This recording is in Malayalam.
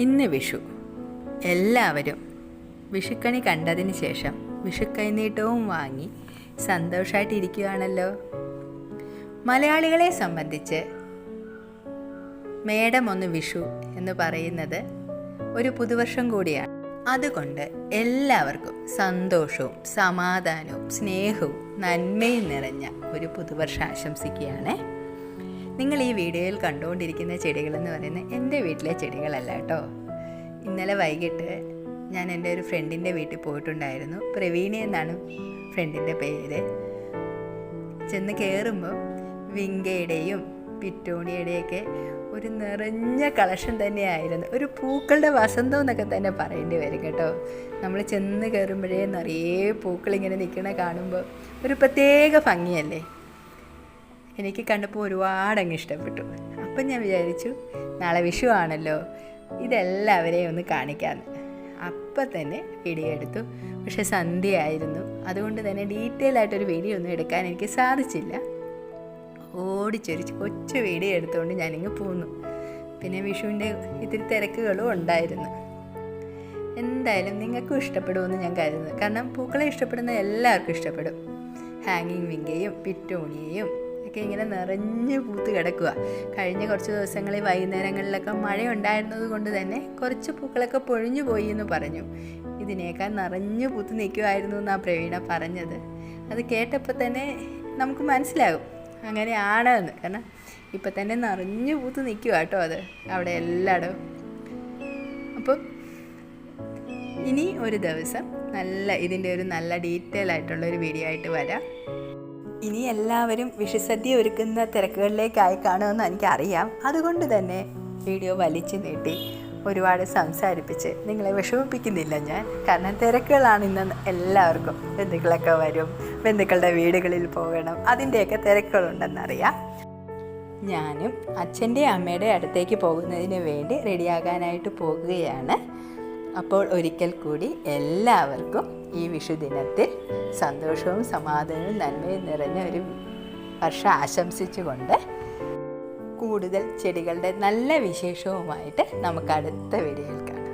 ഇന്ന് വിഷു. എല്ലാവരും വിഷുക്കണി കണ്ടതിന് ശേഷം വിഷുക്കൈനീട്ടവും വാങ്ങി സന്തോഷമായിട്ടിരിക്കുകയാണല്ലോ മലയാളികളെ സംബന്ധിച്ച് മേഡം ഒന്ന് വിഷു എന്ന് പറയുന്നത് ഒരു പുതുവർഷം കൂടിയാണ്. അതുകൊണ്ട് എല്ലാവർക്കും സന്തോഷവും സമാധാനവും സ്നേഹവും നന്മയും നിറഞ്ഞ ഒരു പുതുവർഷം ആശംസിക്കുകയാണ്. നിങ്ങൾ ഈ വീഡിയോയിൽ കണ്ടുകൊണ്ടിരിക്കുന്ന ചെടികളെന്ന് പറയുന്നത് എന്റെ വീട്ടിലെ ചെടികളല്ല കേട്ടോ. ഇന്നലെ വൈകിട്ട് ഞാൻ എന്റെ ഒരു ഫ്രണ്ടിന്റെ വീട്ടിൽ പോയിട്ടുണ്ടായിരുന്നു. പ്രവീണി എന്നാണ് ഫ്രണ്ടിന്റെ പേര്. ചെന്ന് കയറുമ്പോൾ വിങ്കയുടെയും പിറ്റോണിയുടെയൊക്കെ ഒരു നിറഞ്ഞ കളക്ഷൻ തന്നെയായിരുന്നു. ഒരു പൂക്കളുടെ വസന്തം എന്നൊക്കെ തന്നെ പറയേണ്ടി വരും കേട്ടോ. നമ്മൾ ചെന്ന് കയറുമ്പോഴേ നിറയെ പൂക്കൾ ഇങ്ങനെ നിൽക്കണ കാണുമ്പോൾ ഒരു പ്രത്യേക ഭംഗിയല്ലേ? എനിക്ക് കണ്ടപ്പോൾ ഒരുപാട് അങ്ങ് ഇഷ്ടപ്പെട്ടു. അപ്പം ഞാൻ വിചാരിച്ചു നാളെ വിഷു ആണല്ലോ ഇതെല്ലാവരെയും ഒന്ന് കാണിക്കാമെന്ന് അപ്പം തന്നെ വീഡിയോ എടുത്തു. പക്ഷേ സന്ധ്യയായിരുന്നു. അതുകൊണ്ട് തന്നെ ഡീറ്റെയിൽ ആയിട്ടൊരു വീഡിയോ ഒന്നും എടുക്കാൻ എനിക്ക് സാധിച്ചില്ല. ഓടിച്ചൊരിച്ച് കൊച്ചു വീഡിയോ എടുത്തുകൊണ്ട് ഞാനിങ്ങ് പോന്നു. പിന്നെ വിഷുവിന്റെ ഇത്തിരി തിരക്കുകളും ഉണ്ടായിരുന്നു. എന്തായാലും നിങ്ങൾക്കും ഇഷ്ടപ്പെടുമെന്ന് ഞാൻ കരുതുന്നു. കാരണം പൂക്കളെ ഇഷ്ടപ്പെടുന്ന എല്ലാവർക്കും ഇഷ്ടപ്പെടും. ഹാങ്ങിങ് വിങ്കയും പിറ്റോണിയയും ഒക്കെ ഇങ്ങനെ നിറഞ്ഞു പൂത്ത് കിടക്കുക. കഴിഞ്ഞ കുറച്ച് ദിവസങ്ങളിൽ വൈകുന്നേരങ്ങളിലൊക്കെ മഴ ഉണ്ടായിരുന്നത് കൊണ്ട് തന്നെ കുറച്ച് പൂക്കളൊക്കെ പൊഴിഞ്ഞു പോയി എന്ന് പറഞ്ഞു. ഇതിനേക്കാൾ നിറഞ്ഞു പൂത്ത് നിൽക്കുമായിരുന്നു എന്നാണ് പ്രവീണ പറഞ്ഞത്. അത് കേട്ടപ്പോൾ തന്നെ നമുക്ക് മനസ്സിലാകും. അങ്ങനെയാണ് എന്ന്. കാരണം ഇപ്പം തന്നെ നിറഞ്ഞു പൂത്ത് നിൽക്കുക കേട്ടോ അത്. അവിടെ എല്ലായിടവും. അപ്പം ഇനി ഒരു ദിവസം നല്ല ഇതിന്റെ ഒരു നല്ല ഡീറ്റെയിൽ ആയിട്ടുള്ള ഒരു വീഡിയോ ആയിട്ട് വരാം. ഇനി എല്ലാവരും വിഷുസദ്യ ഒരുക്കുന്ന തിരക്കുകളിലേക്കായി കാണുമെന്ന് എനിക്കറിയാം. അതുകൊണ്ട് തന്നെ വീഡിയോ വലിച്ചു നീട്ടി ഒരുപാട് സംസാരിപ്പിച്ച് നിങ്ങളെ വിഷമിപ്പിക്കുന്നില്ല ഞാൻ. കാരണം തിരക്കുകളാണ് ഇന്ന് എല്ലാവർക്കും. ബന്ധുക്കളൊക്കെ വരും. ബന്ധുക്കളുടെ വീടുകളിൽ പോകണം. അതിന്റെയൊക്കെ തിരക്കുകളുണ്ടെന്നറിയാം. ഞാനും അച്ഛന്റെ അമ്മയുടെ അടുത്തേക്ക് പോകുന്നതിന് വേണ്ടി റെഡിയാകാനായിട്ട് പോകുകയാണ്. അപ്പോൾ ഒരിക്കൽ കൂടി എല്ലാവർക്കും ഈ വിഷുദിനത്തിൽ സന്തോഷവും സമാധാനവും നന്മയും നിറഞ്ഞ ഒരു വർഷം ആശംസിച്ചുകൊണ്ട് കൂടുതൽ ചെടികളുടെ നല്ല വിശേഷവുമായിട്ട് നമുക്ക് അടുത്ത വീഡിയോയിൽ കാണാം.